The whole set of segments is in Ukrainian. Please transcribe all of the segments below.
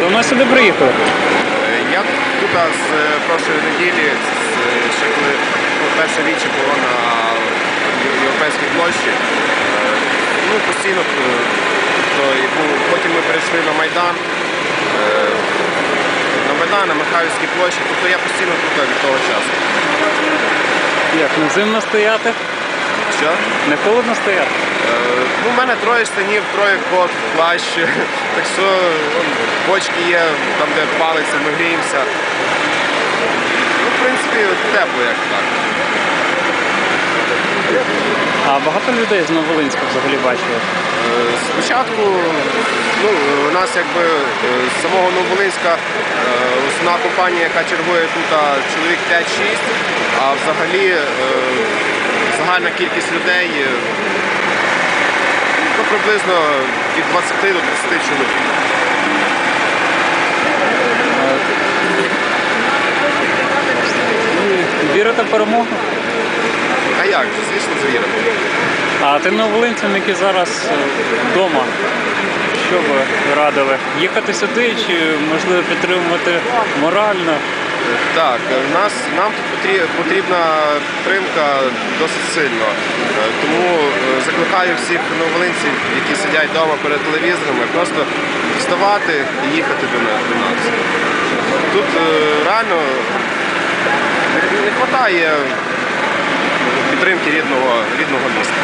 Давно сюди приїхали? Я тут з е, прошлої неділі, е, ще коли ну, перше віче було на Європейській площі. Е, Ну, постійно е, то, потім ми перейшли на Майдан. е, На Майдан, на Михайлівській площі, тобто я постійно тут від того часу. Як не зимно стояти? Що? Не холодно стояти? Е, Ну, у мене троє штанів, троє кот, плащ. Так що бочки є, там де палиться, ми гріємося. Ну, в принципі, тепло як так. А багато людей з Новолинська взагалі бачили. Е, Спочатку ну, у нас якби е, з самого Нововолинська основна компанія, яка чергує тут, чоловік 5-6, а взагалі загальна кількість людей ну, приблизно від 20 до 30 чоловік. Вірите в перемогу? А як же, звісно, завіримо. А тим новолинцям, які зараз е, вдома, що ви радили? Їхати сюди чи можливо підтримувати морально? Так, е, нас, нам тут потрі- потрібна підтримка досить сильно. Е, Тому е, закликаю всіх новолинців, які сидять вдома перед телевізорами, просто вставати і їхати до на- до нас. Тут е, реально не- вистачає підтримки рідного, рідного міста.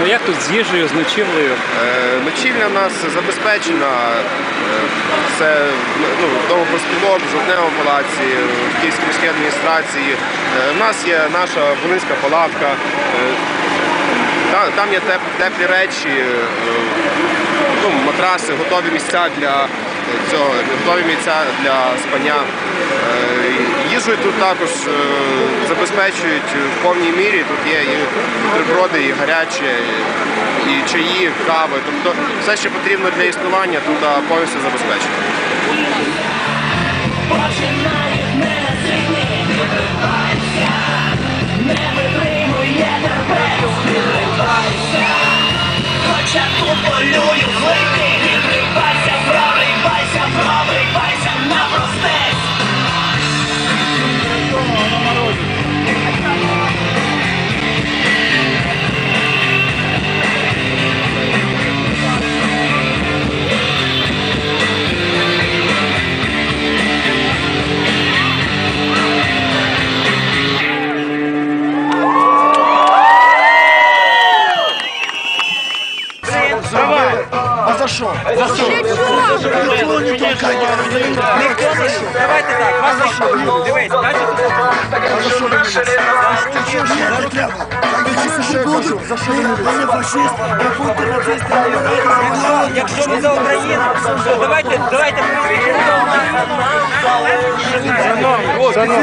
Ну як тут з їжею, з ночівлею? Е, Ночівля в нас забезпечена. е, Це ну, вдома проспілок, в жовтневому палаці, в Київській міській адміністрації. Е, У нас є наша волинська палатка. е, Там є теп- теплі речі, е, ну, матраси, готові місця для цього, готові місця для спання. Е, Їжею тут також е, забезпечують в повній мірі. Тут є і бутерброди, і гаряче, і чаї, кави. Тобто все, що потрібно для існування, тут повністю забезпечено. Що? За що? Нічого не розумію. Давайте так, вас за що? Дивись, бачите? А за що ви мене? Не треба. Якщо не буду, за що ви не фашист, я не Якщо ви за Україну, то давайте, давайте за Україну.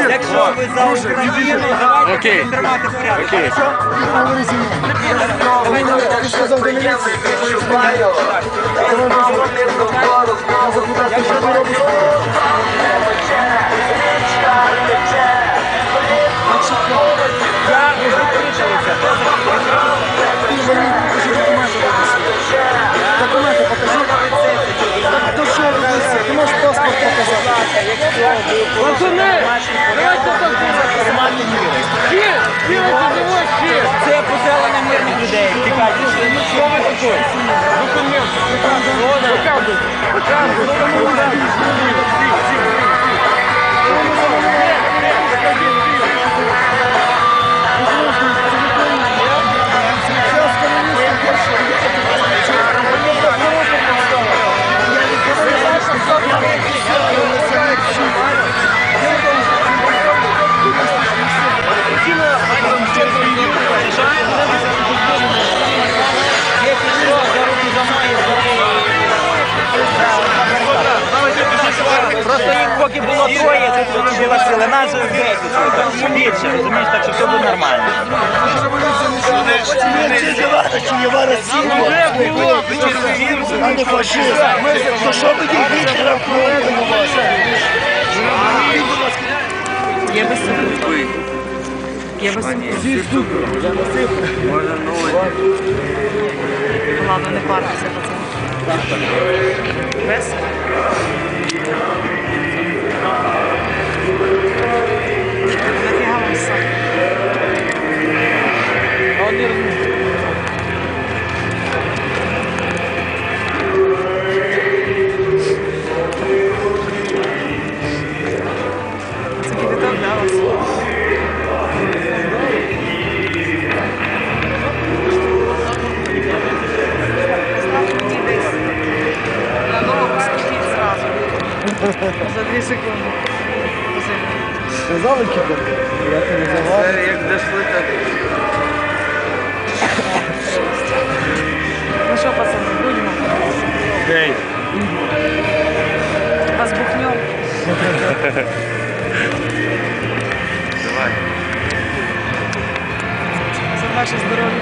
Якщо ви за Україну, давайте тримати порядок. Що знаю. Я запитав, ти поки було троє, тут вони вилазили. Нас же десять. Більше, розумієш, так що все буде нормально. А не фашист. То що ви їх Гітлера Я без Я без Ладно, не парся, пацан. Весело. Нафіга вам За дві секунди. Сказали кидати? Я не називав. Як дійшли, так Ну що, пацани, будемо? Ей, Возбухнем. давай. За ваше здоров'я,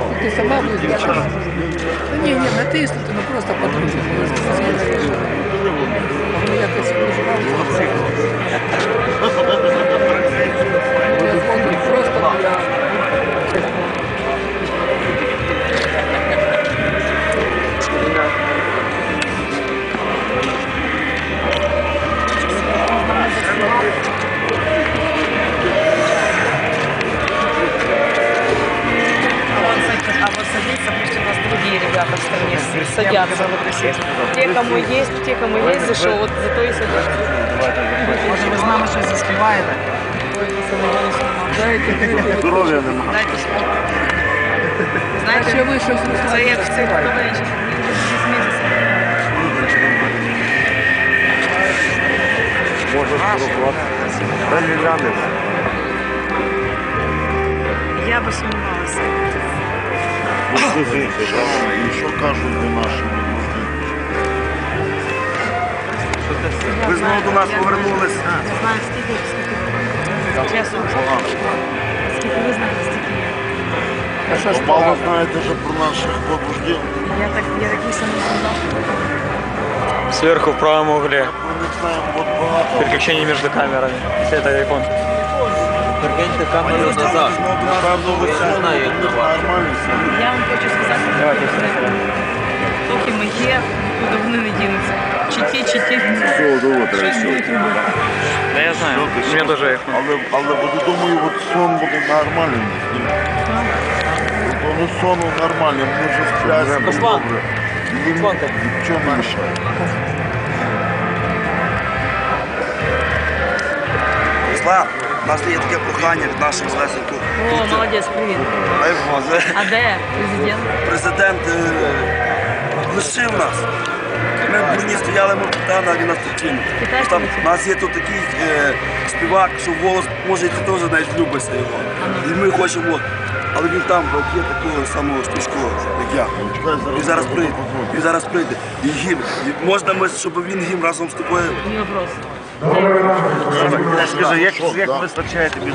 Ти сама будеш? Та ні, ні, натиснути, ну просто подружку. Воно якось виживало. Садятся. Те, кому есть, те, кому есть за что, вот зато и садятся. Може, ви з нами щось заспіваєте? Здоров'я нема. Дайте спокій. Знаєте, ви щось це як в цих мені вже 6 місяців. Може Я би сумнівалася. І що кажуть до наші Ви знову до нас повернулись. Я знаю, скільки, скільки. Чесно. Скільки ви знаєте, стільки я. А що ж Мало знаєте вже про наших побуждів. Я, так, я такий самий солдат. сверху в правом угле. Ми не знаємо от багато. Переключение между камерами. Это iPhone. Прикиньте камеру назад. Напевно, ви як на вас. Я вам хочу сказати, Давайте поки ми є, куди вони не дінуться. Чи ті, чи ті. Все, добре, треба. Да я знаю. У меня тоже iPhone. Але, але думаю, от сон буде нормальний. Воно сону нормальний, ми вже спляться. Руслан, Він нічого не мішає. Руслан, у нас є таке прохання від наших злесенку. О, молодець, привіт. А де президент? Президент е, лишив нас. Ми в броні стояли, ми питали, а він нас тут Там, у нас є тут такий е, співак, що голос, може, і ти теж навіть любишся його. І ми хочемо, але він там є такого самого стучкого, як я. Він зараз прийде. Він зараз прийде. І гімн. І можна ми, щоб він гімн разом з тобою. Не вопрос. Скажи, як, як вистачає тобі?